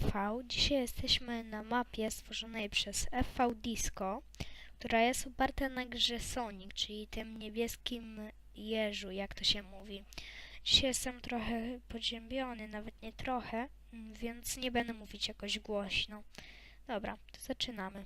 FV. Dzisiaj jesteśmy na mapie stworzonej przez FV Disco, która jest oparta na grze Sonic, czyli tym niebieskim jeżu, jak to się mówi. Dzisiaj jestem trochę podziębiony, nawet nie trochę, więc nie będę mówić jakoś głośno. Dobra, to zaczynamy.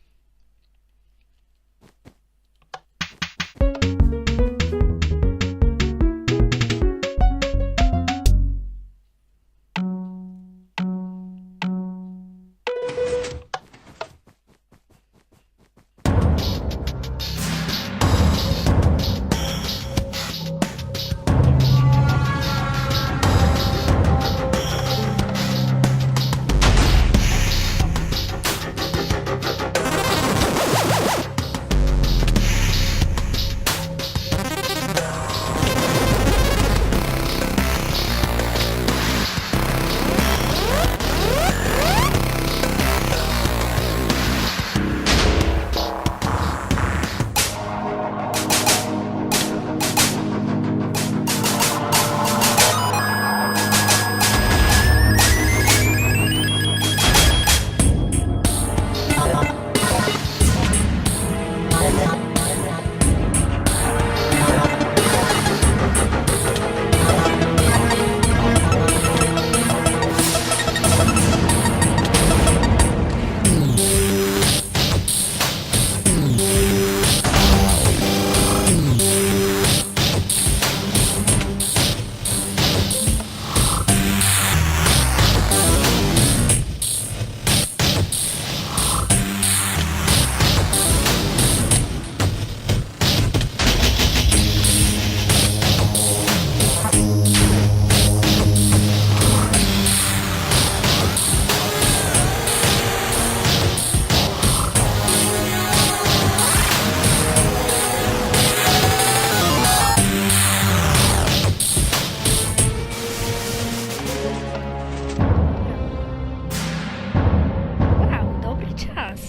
Czas.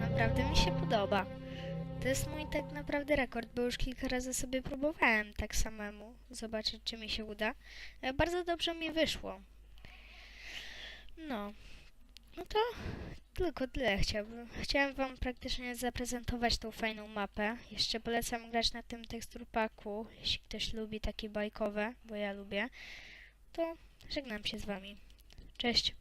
Naprawdę mi się podoba. To jest mój tak naprawdę rekord, bo już kilka razy sobie próbowałem tak samemu zobaczyć, czy mi się uda. E, Bardzo dobrze mi wyszło. No. No to tylko tyle chciałbym. Chciałem wam praktycznie zaprezentować tą fajną mapę. Jeszcze polecam grać na tym teksturpaku, jeśli ktoś lubi takie bajkowe, bo ja lubię. To żegnam się z wami. Cześć.